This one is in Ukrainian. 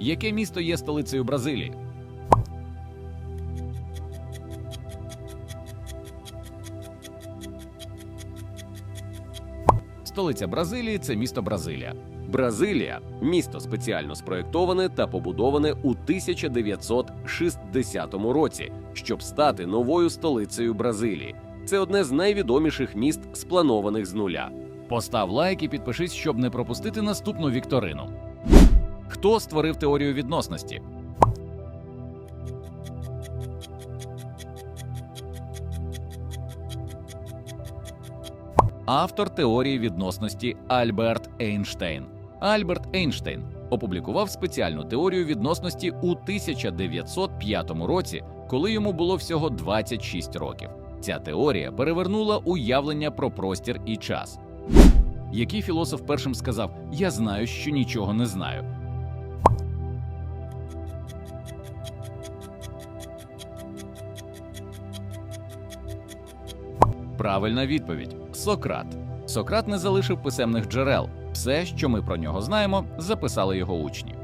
Яке місто є столицею Бразилії? Столиця Бразилії це місто Бразилія. Бразилія місто спеціально спроєктоване та побудоване у 1960 році, щоб стати новою столицею Бразилії. Це одне з найвідоміших міст, спланованих з нуля. Постав лайк і підпишись, щоб не пропустити наступну вікторину. Хто створив теорію відносності? Автор теорії відносності Альберт Ейнштейн. Альберт Ейнштейн опублікував спеціальну теорію відносності у 1905 році, коли йому було всього 26 років. Ця теорія перевернула уявлення про простір і час. Який філософ першим сказав: Я знаю, що нічого не знаю. Правильна відповідь Сократ. Сократ не залишив писемних джерел. Все, що ми про нього знаємо, записали його учні.